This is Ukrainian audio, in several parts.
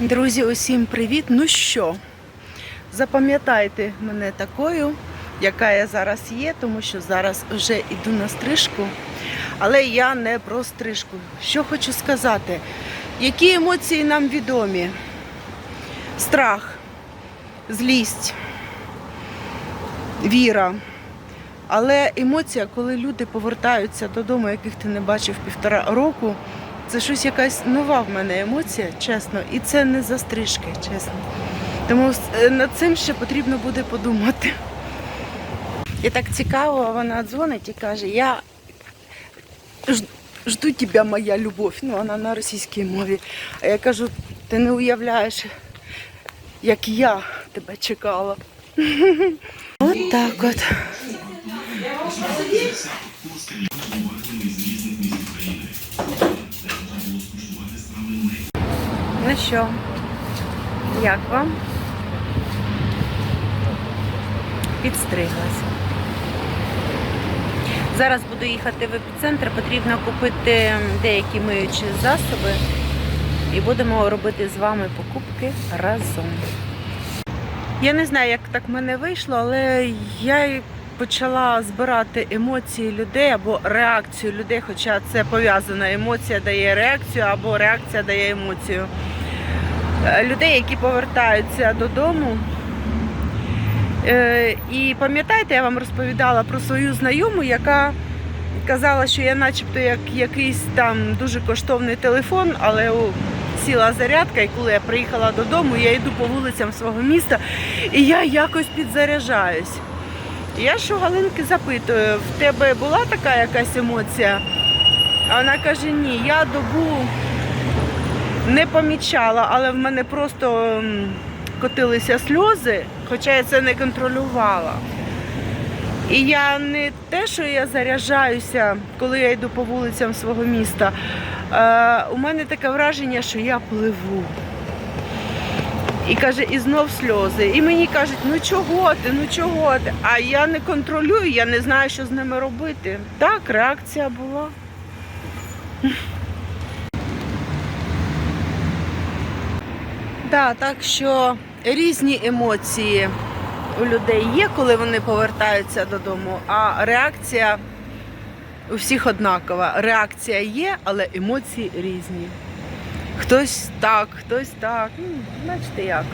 Друзі, усім привіт! Ну що, запам'ятайте мене такою, яка я зараз є, тому що зараз вже йду на стрижку, але я не про стрижку. Що хочу сказати, які емоції нам відомі? Страх, злість, віра. Але емоція, коли люди повертаються додому, яких ти не бачив півтора року, це щось якась нова в мене емоція, чесно, і це не за стрижки, чесно. Тому е, над цим ще потрібно буде подумати. І так цікаво, вона дзвонить і каже, я жду тебе, моя любов. Ну, вона на російській мові. А я кажу, ти не уявляєш, як я тебе чекала. От так от. Ну що, як вам? Підстриглася. Зараз буду їхати в епіцентр, потрібно купити деякі миючі засоби і будемо робити з вами покупки разом. Я не знаю, як так в мене вийшло, але я почала збирати емоції людей або реакцію людей, хоча це пов'язана емоція дає реакцію або реакція дає емоцію. Е, Людей, які повертаються додому. Е, І пам'ятаєте, я вам розповідала про свою знайому, яка казала, що я начебто як якийсь там дуже коштовний телефон, але сіла зарядка, і коли я приїхала додому, я йду по вулицям свого міста і я якось підзаряджаюсь. Я що Галинки запитую, в тебе була така якась емоція? А вона каже, ні, я добу не помічала, але в мене просто котилися сльози, хоча я це не контролювала. І я не те, що я заряджаюся, коли я йду по вулицям свого міста. Е, у мене таке враження, що я пливу. І каже, і знов сльози. І мені кажуть, ну чого ти, ну чого ти? А я не контролюю, я не знаю, що з ними робити. Так, реакція була. Да, так що різні емоції у людей є, коли вони повертаються додому, а реакція у всіх однакова. Реакція є, але емоції різні. Хтось так, хтось так. Бачите як.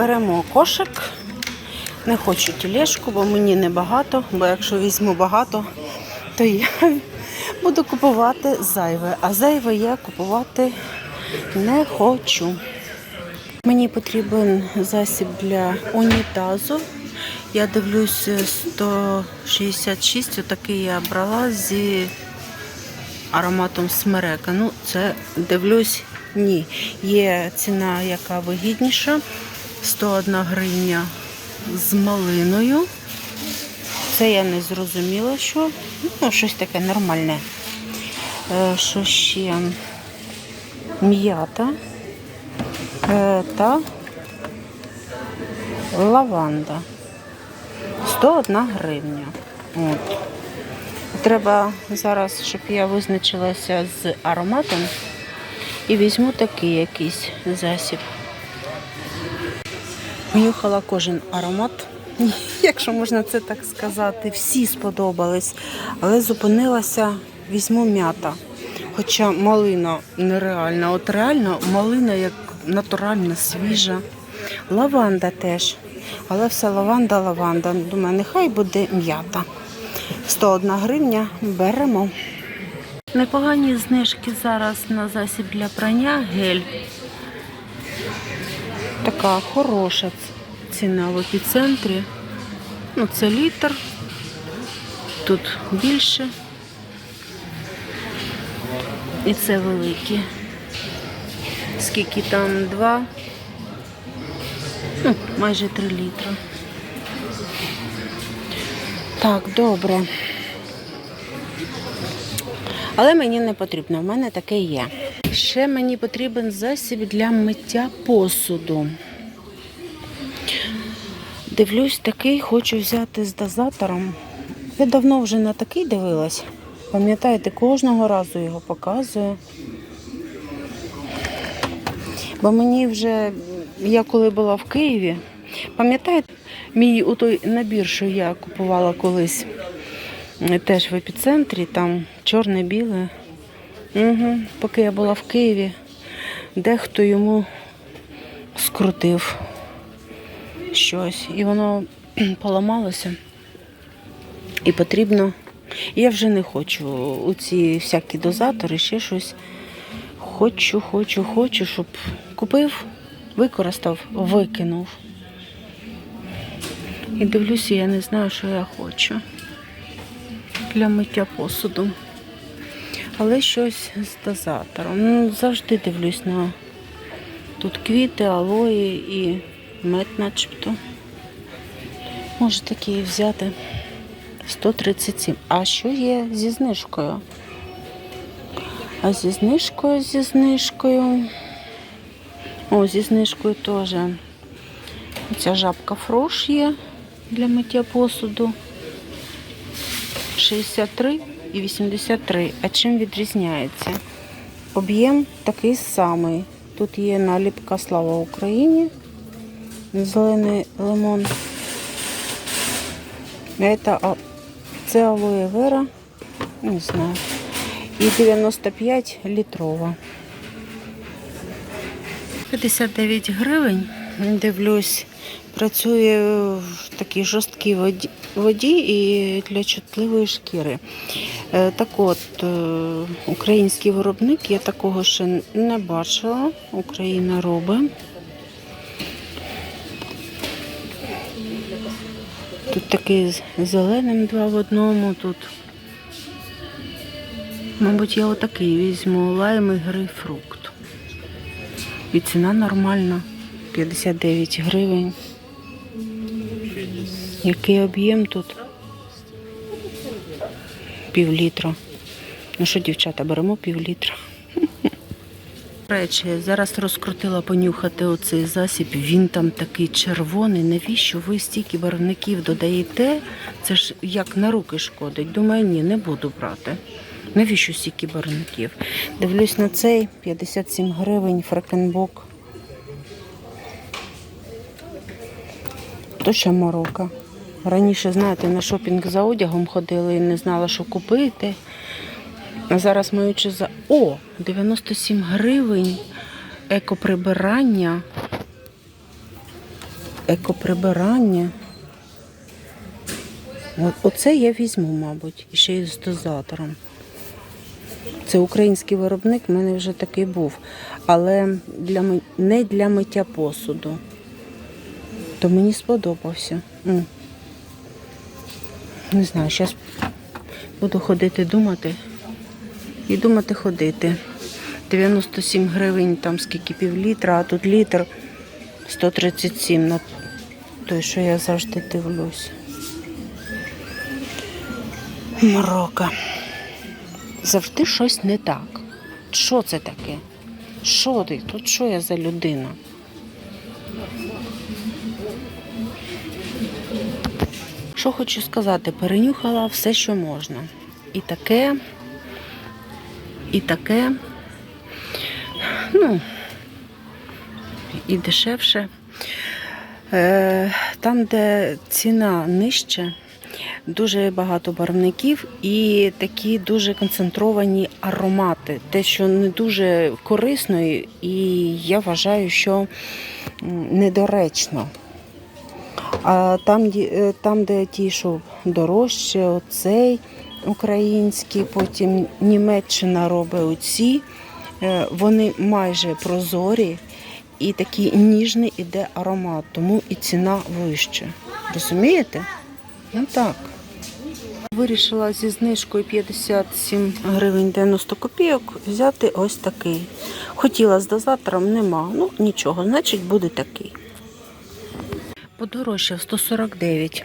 Беремо кошик. Не хочу тележку, бо мені небагато, бо якщо візьму багато, то я буду купувати зайве. А зайве я купувати не хочу. Мені потрібен засіб для унітазу. Я дивлюсь 166, отакий я брала зі ароматом смерека. Ну, це дивлюсь, ні. Є ціна, яка вигідніша. 101 гривня з малиною. Це я не зрозуміла, що. Ну, щось таке нормальне. Е, Що ще? М'ята е, та лаванда. 101 гривня. От. Треба зараз, щоб я визначилася з ароматом і візьму такий якийсь засіб. Понюхала кожен аромат. якщо можна це так сказати. Всі сподобались. Але зупинилася, візьму м'ята. Хоча малина нереальна. От реально малина як натуральна, свіжа. Лаванда теж. Але все лаванда, лаванда. Думаю, нехай буде м'ята. 101 гривня беремо. Непогані знижки зараз на засіб для прання гель. Така хороша ціна в епіцентрі. Ну, це літр. Тут більше. І це великі. Скільки там? Два? Ну, майже три літра. Так, добре. Але мені не потрібно, в мене таке є. Ще мені потрібен засіб для миття посуду. Дивлюсь, такий хочу взяти з дозатором. Я давно вже на такий дивилась. Пам'ятаєте, кожного разу його показую. Бо мені вже, я коли була в Києві, пам'ятаєте, мій у той набір, що я купувала колись теж в епіцентрі, там чорне-біле. Угу. Поки я була в Києві, дехто йому скрутив щось, і воно поламалося. І потрібно. Я вже не хочу у ці всякі дозатори, ще щось. Хочу, хочу, хочу, щоб купив, використав, викинув. І дивлюся, я не знаю, що я хочу для миття посуду. Але щось з дозатором. Ну, завжди дивлюсь на тут квіти, алої і мед начебто. Може такі взяти 137. А що є зі знижкою? А зі знижкою, зі знижкою. О, зі знижкою теж. Ця жабка фрош є для миття посуду. 63 і 83. А чим відрізняється? Об'єм такий самий. Тут є наліпка Слава Україні. Зелений лимон. Это, це алоє вера. Не знаю. І 95 літрова. 59 гривень. Дивлюсь, працює в такій жорсткій воді, воді і для чутливої шкіри. Е, Так от, е, український виробник, я такого ще не бачила. Україна робить. Тут такий з зеленим два в одному. Тут, мабуть, я отакий візьму лайм і грейпфрукт. І ціна нормальна. 59 гривень. Який об'єм тут? Пів літра. Ну що, дівчата, беремо пів літра. Речі, зараз розкрутила понюхати оцей засіб. Він там такий червоний. Навіщо ви стільки барвників додаєте? Це ж як на руки шкодить. Думаю, ні, не буду брати. Навіщо стільки барвників? Дивлюсь на цей 57 гривень фрекенбок. То ще морока. Раніше, знаєте, на шопінг за одягом ходили і не знала, що купити. А зараз маючи за. О! 97 гривень екоприбирання. Екоприбирання. Оце я візьму, мабуть, і ще й з дозатором. Це український виробник, в мене вже такий був. Але для, не для миття посуду. То мені сподобався. Не знаю, зараз буду ходити думати. І думати ходити. 97 гривень, там скільки пів літра, а тут літр 137 на той, що я завжди дивлюсь. Морока. Завжди щось не так. Що це таке? Що ти? Тут що я за людина? Що хочу сказати, перенюхала все, що можна. І таке, і таке, ну, і дешевше. Е, Там, де ціна нижче, дуже багато барвників і такі дуже концентровані аромати. Те, що не дуже корисно, і я вважаю, що недоречно. А там, е, там, де ті, що дорожче, оцей український, потім Німеччина робить оці, е, вони майже прозорі і такий ніжний іде аромат, тому і ціна вища. Розумієте? Ну так. Вирішила зі знижкою 57 гривень 90 копійок взяти ось такий. Хотіла з дозатором, нема. Ну нічого, значить буде такий. Подорожчав 149.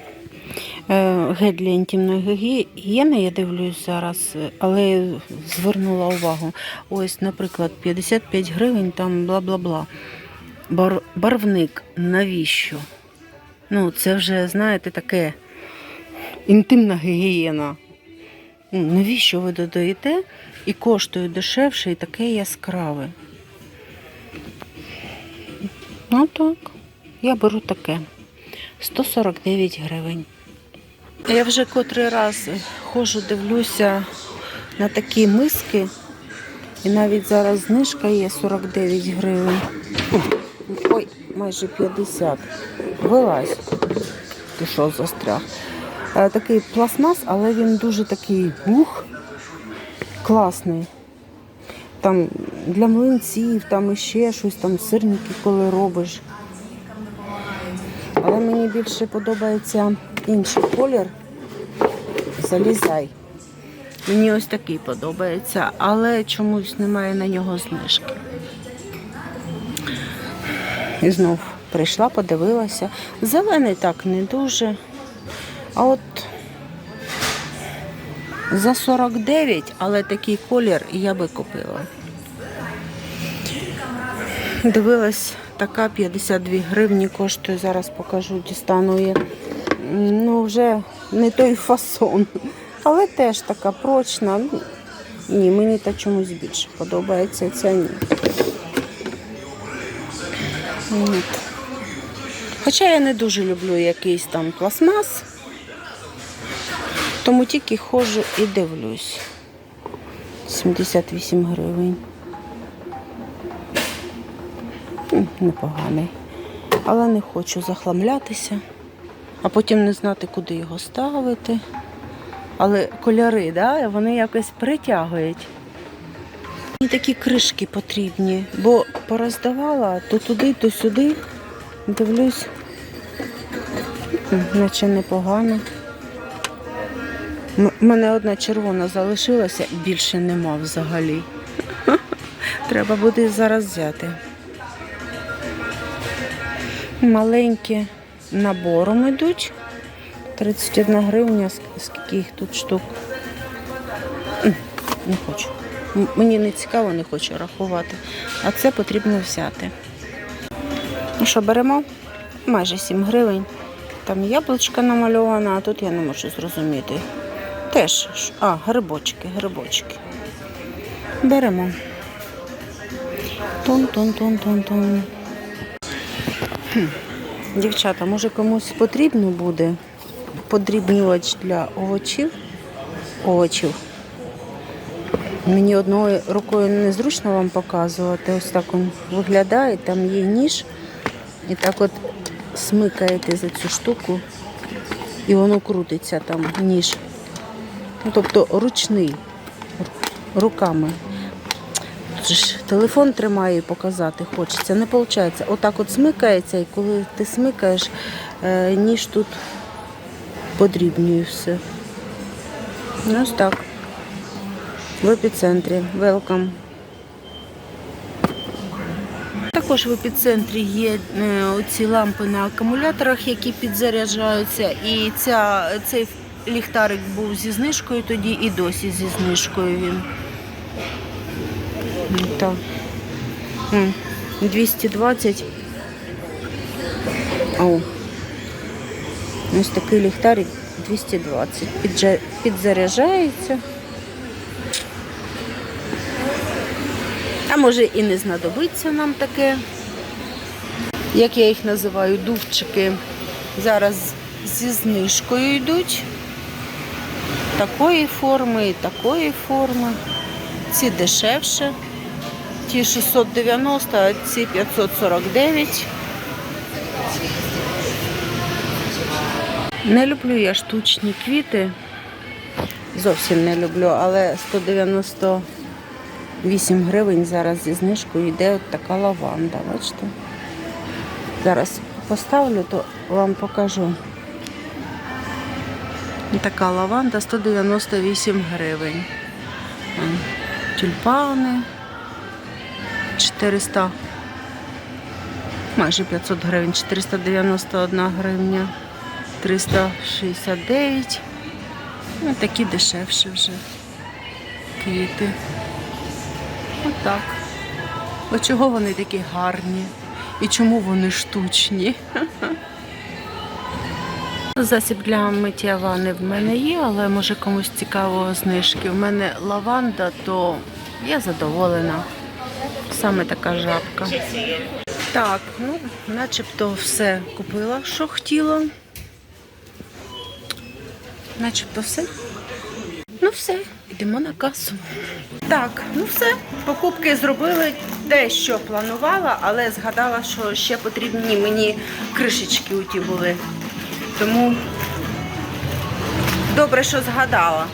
Е, Гель для інтимної гігієни, я дивлюсь зараз, е, але звернула увагу. Ось, наприклад, 55 гривень, там бла-бла-бла. Бар, барвник, навіщо? Ну, це вже, знаєте, таке інтимна гігієна. Ну, Навіщо ви додаєте і коштує дешевше, і таке яскраве? Ну так, я беру таке. 149 гривень. Я вже котрий раз ходжу, дивлюся на такі миски. І навіть зараз знижка є 49 гривень. Ой, майже 50. Вилазь. Ти що застряг? Е, Такий пластмас, але він дуже такий ух, класний. Там для млинців, там іще щось, там сирники, коли робиш. Більше подобається інший колір. Залізай. Мені ось такий подобається, але чомусь немає на нього знижки. І знов прийшла, подивилася. Зелений так не дуже. А от за 49, але такий колір я би купила. Дивилась, така 52 гривні коштує, зараз покажу, дістану її. Ну, вже не той фасон, але теж така прочна. Ні, мені та чомусь більше подобається ця ні. От. Хоча я не дуже люблю якийсь там пластмас, тому тільки ходжу і дивлюсь. 78 гривень. Непоганий. Але не хочу захламлятися, а потім не знати, куди його ставити. Але кольори, да, вони якось притягують. Мені такі кришки потрібні, бо пороздавала то туди, то сюди. Дивлюсь, наче непогано. У мене одна червона залишилася, більше нема взагалі. Треба буде зараз взяти. Маленькі набором йдуть. 31 гривня, ск- скільки їх тут штук. Не хочу. Мені не цікаво, не хочу рахувати. А це потрібно взяти. Ну що, беремо? Майже 7 гривень. Там яблучка намальована, а тут я не можу зрозуміти. Теж, а, грибочки, грибочки. Беремо. Тун-тун-тун-тун-тун. Дівчата, може комусь потрібно буде подрібнювач для овочів? Овочів. Мені одною рукою незручно вам показувати. Ось так він виглядає, там є ніж. І так от смикаєте за цю штуку, і воно крутиться там ніж. Ну, тобто ручний, руками. Ж телефон тримаю і показати хочеться. Не виходить. Отак от смикається, і коли ти смикаєш, е, ніж тут подрібнює все. Ну, ось так. В епіцентрі. Welcome. Також в епіцентрі є е, оці лампи на акумуляторах, які підзаряджаються. І ця, цей ліхтарик був зі знижкою тоді і досі зі знижкою він. Так. 220. О. Ось такий ліхтарик 220. Піджа- Підзаряджається. А може і не знадобиться нам таке. як я їх називаю, дувчики. Зараз зі знижкою йдуть. Такої форми і такої форми. Ці дешевше. Ті 690, а ці 549. Не люблю я штучні квіти. Зовсім не люблю, але 198 гривень зараз зі знижкою йде от така лаванда. Бачите? Зараз поставлю, то вам покажу. Така лаванда 198 гривень. Тюльпани 400, майже 500 гривень, 491 гривня, 369. Ну, такі дешевші вже квіти. Отак. От чого вони такі гарні? І чому вони штучні? Засіб для миття ванни в мене є, але може комусь цікаво знижки. У мене лаванда, то я задоволена. Саме така жабка. Так, ну, начебто все купила, що хотіла. Начебто все. Ну все, йдемо на касу. Так, ну все. Покупки зробили те, що планувала, але згадала, що ще потрібні мені кришечки у ті були. Тому добре, що згадала.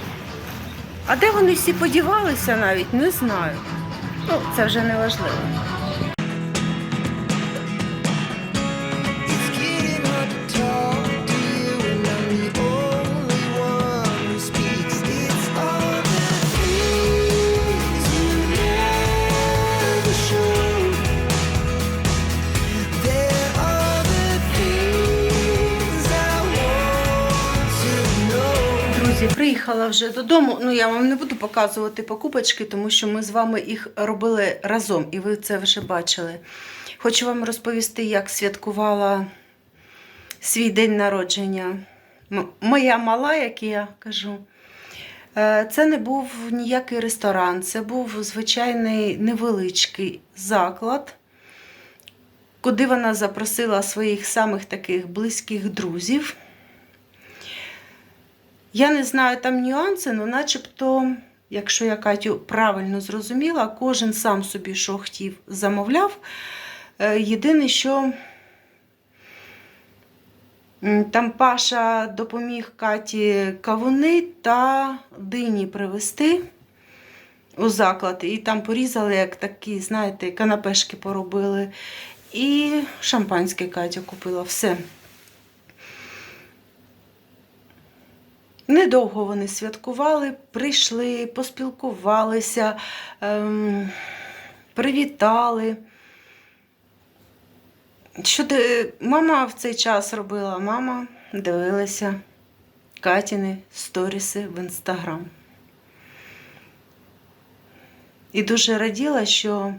А де вони всі подівалися навіть, не знаю. Ну, це вже не важливо. Приїхала вже додому. Ну, я вам не буду показувати покупочки, тому що ми з вами їх робили разом, і ви це вже бачили. Хочу вам розповісти, як святкувала свій день народження. Моя мала, як я кажу. Е, Це не був ніякий ресторан, це був звичайний невеличкий заклад, куди вона запросила своїх самих таких близьких друзів. Я не знаю там нюанси, але начебто, якщо я Катю правильно зрозуміла, кожен сам собі що хотів замовляв. Е, Єдине, що там Паша допоміг Каті кавуни та дині привезти у заклад. І там порізали, як такі, знаєте, канапешки поробили. І шампанське Катя купила. Все. Недовго вони святкували, прийшли, поспілкувалися, ем, привітали. Що ти, мама в цей час робила? Мама дивилася Катіни сторіси в інстаграм. І дуже раділа, що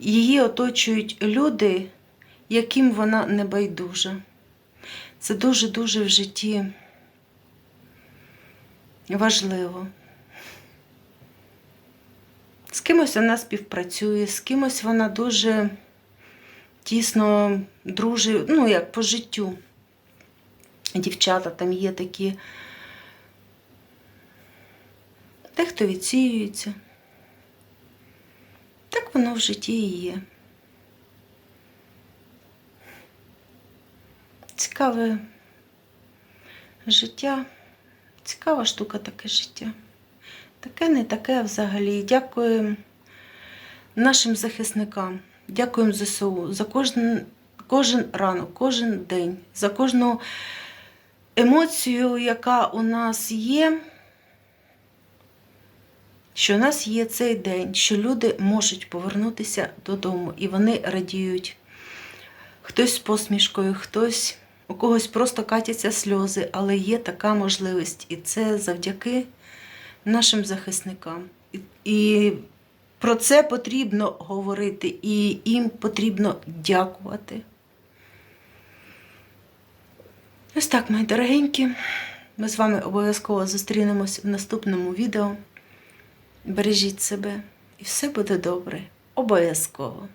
її оточують люди, яким вона не байдужа. Це дуже-дуже в житті важливо. З кимось вона співпрацює, з кимось вона дуже тісно дружить, ну, як по життю. Дівчата там є такі. Дехто відсіюється. Так воно в житті і є. Цікаве життя. Цікава штука таке життя. Таке не таке взагалі. Дякую нашим захисникам. Дякуємо ЗСУ за кожен, кожен ранок, кожен день, за кожну емоцію, яка у нас є. Що у нас є цей день, що люди можуть повернутися додому і вони радіють. Хтось з посмішкою, хтось у когось просто катяться сльози, але є така можливість, і це завдяки нашим захисникам. І, про це потрібно говорити, і їм потрібно дякувати. Ось так, мої дорогенькі. Ми з вами обов'язково зустрінемось в наступному відео. Бережіть себе, і все буде добре. Обов'язково.